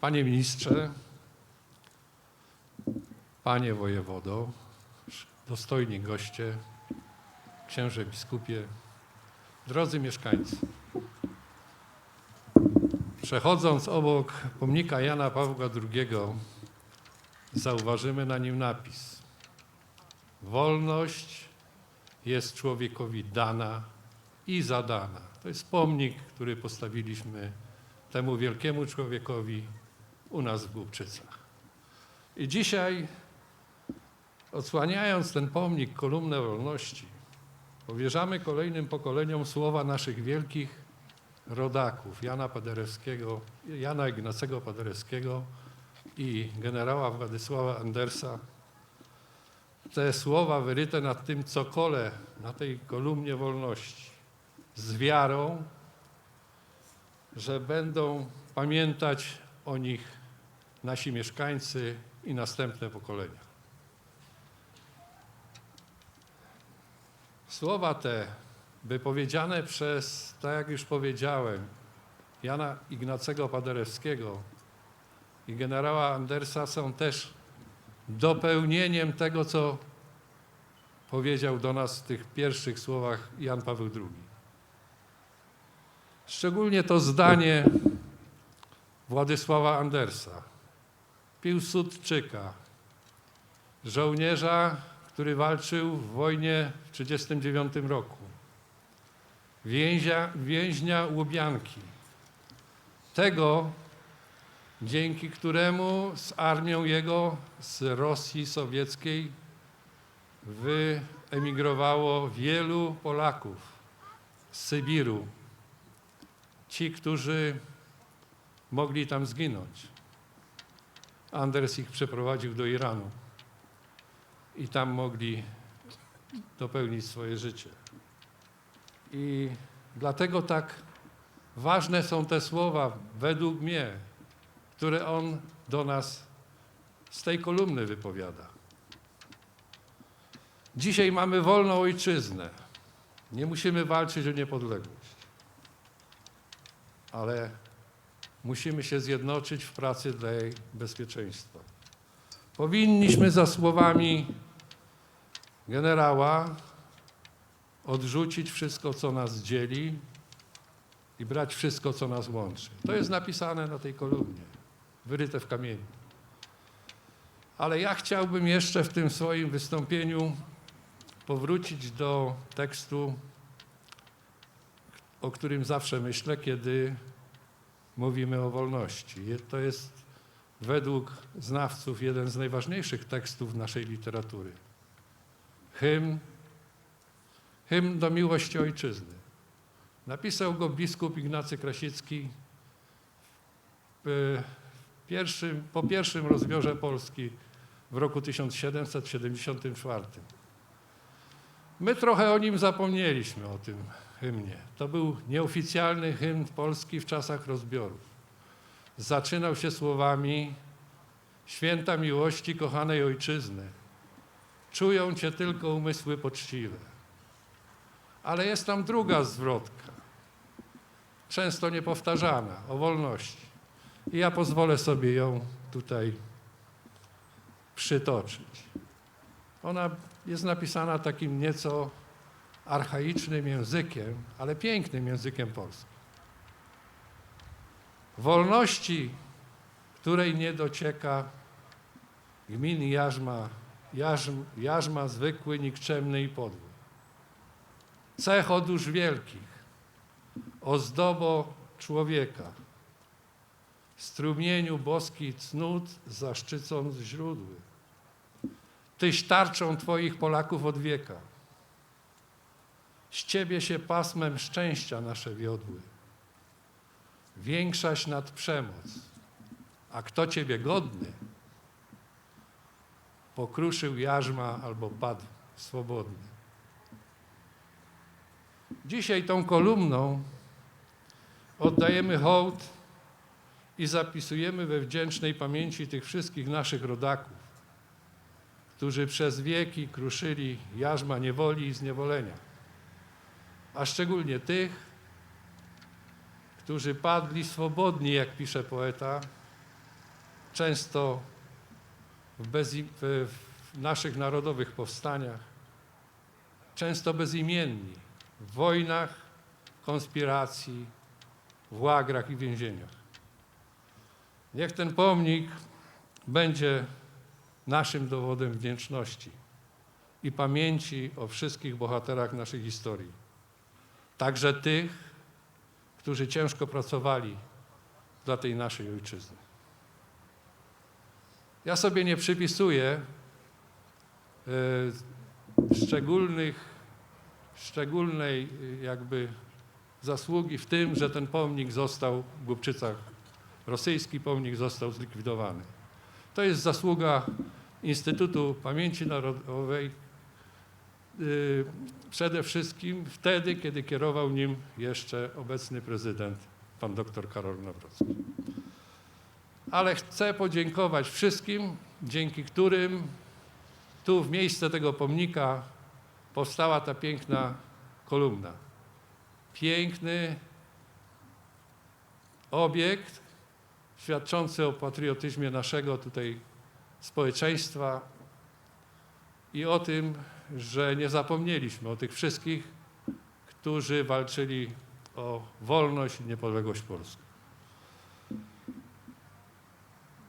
Panie ministrze, panie wojewodo, dostojni goście, księże biskupie, drodzy mieszkańcy. Przechodząc obok pomnika Jana Pawła II, zauważymy na nim napis: Wolność jest człowiekowi dana i zadana. To jest pomnik, który postawiliśmy temu wielkiemu człowiekowi u nas w Głubczycach. I dzisiaj, odsłaniając ten pomnik, kolumnę wolności, powierzamy kolejnym pokoleniom słowa naszych wielkich rodaków, Jana Paderewskiego, Jana Ignacego Paderewskiego i generała Władysława Andersa. Te słowa wyryte nad tym cokole, na tej kolumnie wolności, z wiarą, że będą pamiętać o nich nasi mieszkańcy i następne pokolenia. Słowa te, wypowiedziane przez, tak jak już powiedziałem, Jana Ignacego Paderewskiego i generała Andersa są też dopełnieniem tego, co powiedział do nas w tych pierwszych słowach Jan Paweł II. Szczególnie to zdanie Władysława Andersa, Piłsudczyka, żołnierza, który walczył w wojnie w 1939 roku, więźnia, więźnia Łubianki, tego, dzięki któremu z armią jego z Rosji Sowieckiej wyemigrowało wielu Polaków z Sybiru. Ci, którzy mogli tam zginąć. Anders ich przeprowadził do Iranu i tam mogli dopełnić swoje życie. I dlatego tak ważne są te słowa, według mnie, które on do nas z tej kolumny wypowiada. Dzisiaj mamy wolną ojczyznę. Nie musimy walczyć o niepodległość, ale musimy się zjednoczyć w pracy dla jej bezpieczeństwa. Powinniśmy za słowami generała odrzucić wszystko, co nas dzieli i brać wszystko, co nas łączy. To jest napisane na tej kolumnie, wyryte w kamieniu. Ale ja chciałbym jeszcze w tym swoim wystąpieniu powrócić do tekstu, o którym zawsze myślę, kiedy mówimy o wolności. To jest według znawców jeden z najważniejszych tekstów naszej literatury. Hymn, hymn do miłości ojczyzny. Napisał go biskup Ignacy Krasicki pierwszym, po pierwszym rozbiorze Polski w roku 1774. My trochę o nim zapomnieliśmy, o tym hymnie. To był nieoficjalny hymn Polski w czasach rozbiorów. Zaczynał się słowami Święta miłości kochanej ojczyzny, czują cię tylko umysły poczciwe. Ale jest tam druga zwrotka, często niepowtarzana, o wolności. I ja pozwolę sobie ją tutaj przytoczyć. Ona jest napisana takim nieco archaicznym językiem, ale pięknym językiem polskim. Wolności, której nie docieka gmin jarzma, jarzm, jarzma zwykły, nikczemny i podły. Cech odóż wielkich, ozdobo człowieka, strumieniu boski cnót zaszczycąc źródły. Tyś tarczą Twoich Polaków od wieka. Z Ciebie się pasmem szczęścia nasze wiodły. Większaś nad przemoc, a kto Ciebie godny, pokruszył jarzma albo padł swobodny. Dzisiaj tą kolumną oddajemy hołd i zapisujemy we wdzięcznej pamięci tych wszystkich naszych rodaków, którzy przez wieki kruszyli jarzma niewoli i zniewolenia, a szczególnie tych, którzy padli swobodni, jak pisze poeta, często w, w naszych narodowych powstaniach, często bezimienni, w wojnach, konspiracji, w łagrach i więzieniach. Niech ten pomnik będzie naszym dowodem wdzięczności i pamięci o wszystkich bohaterach naszej historii. Także tych, którzy ciężko pracowali dla tej naszej ojczyzny. Ja sobie nie przypisuję e, szczególnych, szczególnej e, jakby zasługi w tym, że ten pomnik został w Głubczycach, rosyjski pomnik został zlikwidowany. To jest zasługa Instytutu Pamięci Narodowej y, przede wszystkim wtedy, kiedy kierował nim jeszcze obecny prezydent, pan dr Karol Nawrocki. Ale chcę podziękować wszystkim, dzięki którym tu w miejsce tego pomnika powstała ta piękna kolumna. Piękny obiekt świadczący o patriotyzmie naszego tutaj społeczeństwa i o tym, że nie zapomnieliśmy o tych wszystkich, którzy walczyli o wolność i niepodległość Polski.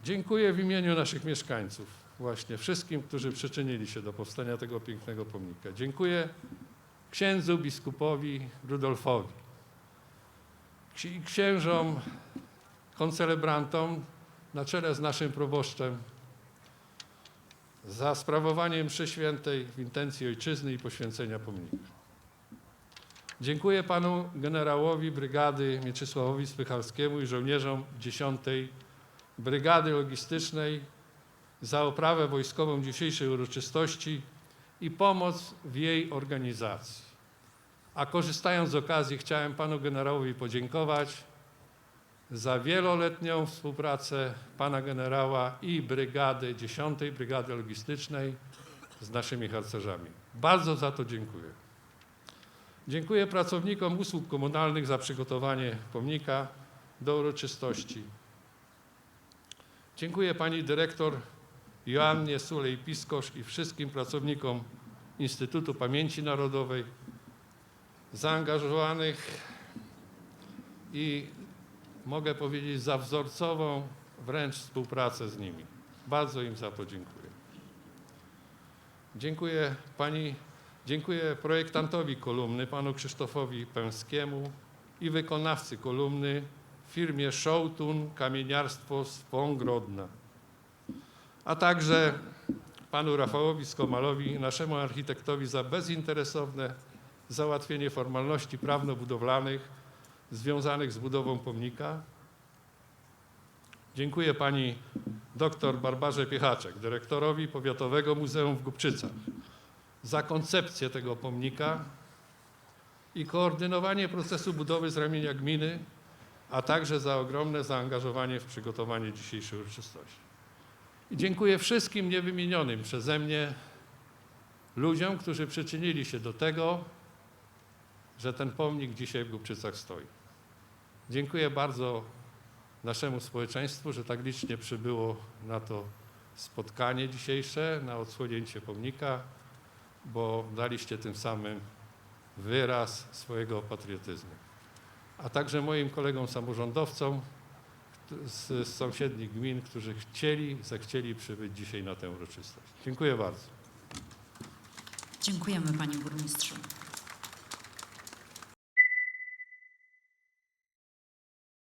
Dziękuję w imieniu naszych mieszkańców, właśnie wszystkim, którzy przyczynili się do powstania tego pięknego pomnika. Dziękuję księdzu biskupowi Rudolfowi, ksi- księżom, koncelebrantom na czele z naszym proboszczem za sprawowanie mszy świętej w intencji ojczyzny i poświęcenia pomnika. Dziękuję panu generałowi brygady Mieczysławowi Spychalskiemu i żołnierzom 10 Brygady Logistycznej za oprawę wojskową dzisiejszej uroczystości i pomoc w jej organizacji. A korzystając z okazji chciałem panu generałowi podziękować za wieloletnią współpracę pana generała i brygady, 10 Brygady Logistycznej z naszymi harcerzami. Bardzo za to dziękuję. Dziękuję pracownikom usług komunalnych za przygotowanie pomnika do uroczystości. Dziękuję pani dyrektor Joannie Sulej-Piskosz i wszystkim pracownikom Instytutu Pamięci Narodowej zaangażowanych i mogę powiedzieć za wzorcową wręcz współpracę z nimi. Bardzo im za to dziękuję. Dziękuję pani, dziękuję projektantowi kolumny, panu Krzysztofowi Pęskiemu i wykonawcy kolumny firmie Showtun Kamieniarstwo z Wągrodna, a także panu Rafałowi Skomalowi, naszemu architektowi za bezinteresowne załatwienie formalności prawno-budowlanych związanych z budową pomnika. Dziękuję pani dr Barbarze Piechaczek, dyrektorowi Powiatowego Muzeum w Głubczycach za koncepcję tego pomnika i koordynowanie procesu budowy z ramienia gminy, a także za ogromne zaangażowanie w przygotowanie dzisiejszej uroczystości. I dziękuję wszystkim niewymienionym przeze mnie ludziom, którzy przyczynili się do tego, że ten pomnik dzisiaj w Głubczycach stoi. Dziękuję bardzo naszemu społeczeństwu, że tak licznie przybyło na to spotkanie dzisiejsze, na odsłonięcie pomnika, bo daliście tym samym wyraz swojego patriotyzmu. A także moim kolegom samorządowcom z, z sąsiednich gmin, którzy chcieli, zechcieli przybyć dzisiaj na tę uroczystość. Dziękuję bardzo. Dziękujemy panie burmistrzu.